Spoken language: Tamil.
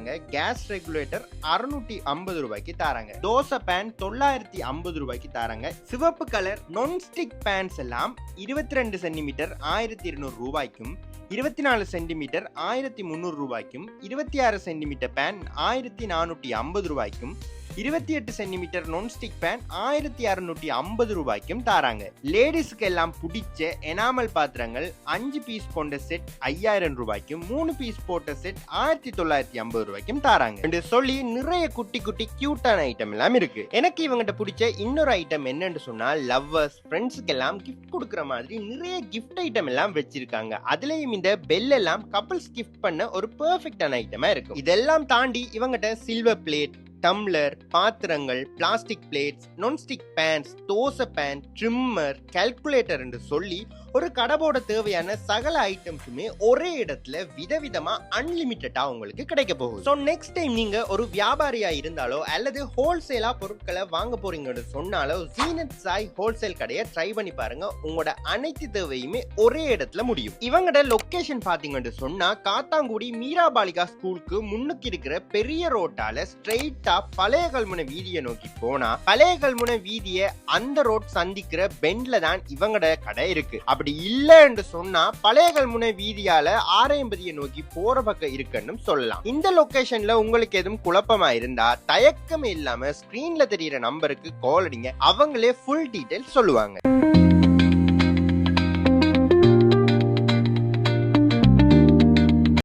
கேஸ் ரெகுலேட்டர் அறுநூற்றி ஐம்பது ரூபாய்க்கு தாராங்க. தோசை பேன் தொள்ளாயிரத்தி ஐம்பது ரூபாய்க்கு தாராங்க. சிவப்பு கலர் நான்ஸ்டிக் பேன்ஸ் எல்லாம் இருபத்தி ரெண்டு சென்டிமீட்டர் ஆயிரத்தி இருநூறு ரூபாய்க்கும் இருபத்தி நாலு சென்டிமீட்டர் ஆயிரத்தி முந்நூறு ரூபாய்க்கும் இருபத்தி ஆறு சென்டிமீட்டர் பேன் ஆயிரத்தி நானூற்றி ஐம்பது ரூபாய்க்கும் இருபத்தி எட்டு சென்டிமீட்டர் நான்ஸ்டிக் பேன் ஆயிரத்தி அறுநூற்றி ஐம்பது ரூபாய்க்கும் தாராங்க. லேடிஸ்க்கு எல்லாம் பிடிச்ச எனாமல் பாத்திரங்கள் அஞ்சு பீஸ் கொண்ட செட் ஐயாயிரம் ரூபாய்க்கும் மூணு பீஸ் போட்ட செட் ஆயிரத்தி தொள்ளாயிரத்தி ஐம்பது ரூபாய்க்கும் தாராங்க. என்று சொல்லி நிறைய குட்டி குட்டி கியூட்டான ஐட்டம் எல்லாம் இருக்கு. எனக்கு இவங்கிட்ட பிடிச்ச இன்னொரு ஐட்டம் என்னன்னு சொன்னா லவ்வர்ஸ் ஃப்ரெண்ட்ஸுக்கு எல்லாம் கிஃப்ட் கொடுக்குற மாதிரி நிறைய கிஃப்ட் ஐட்டம் எல்லாம் வச்சிருக்காங்க. அதுலயும் இந்த பெல் எல்லாம் கப்பல்ஸ் கிஃப்ட் பண்ண ஒரு பெர்ஃபெக்டான ஐட்டமா இருக்கும். இதெல்லாம் தாண்டி இவங்கிட்ட சில்வர் பிளேட் டம்ளர் பாத்திரங்கள் plastic plates nonstick pans dosa pan trimmer calculator என்று சொல்லி ஒரு கடபோட தேவையான சகல ஐட்டம்ஸுமே ஒரே இடத்துல விதவிதமா அன்லிமிட்டடா உங்களுக்கு கிடைக்க போகுது. ஸோ நெக்ஸ்ட் டைம் நீங்க ஒரு வியாபாரியா இருந்தாலோ அல்லது ஹோல்சேலா பொருட்களை வாங்க போறீங்கன்னு சொன்னாலோ ஜீனத் சாய் ஹோல்சேல் கடையை ட்ரை பண்ணி பாருங்க. உங்களோட அனைத்து தேவையுமே ஒரே இடத்துல முடியும். இவங்களோட லொக்கேஷன் பாத்தீங்கன்னு சொன்னா காத்தாங்குடி மீராபாலிகா ஸ்கூலுக்கு முன்னுக்கு இருக்கிற பெரிய ரோட்டால ஸ்ட்ரெயிட்டா பழைய கல்முனை வீதியை நோக்கி போனா பழைய கல்முனை வீதியை அந்த ரோட் சந்திக்கிற பெண்ட்ல தான் இவங்களோட கடை இருக்கு. அப்படி இல்ல என்று சொன்னா பழைய கல்முனை வீதியால ஆரையம்பதியை நோக்கி போற பக்கம் இருக்குன்னு சொல்லலாம். இந்த லொகேஷன்ல உங்களுக்கு எதுவும் குழப்பமா இருந்தா தயக்கம் இல்லாம ஸ்கிரீன்ல தெரியிற நம்பருக்கு கால் அடிங்க. அவங்களே ஃபுல் டீடைல் சொல்லுவாங்க.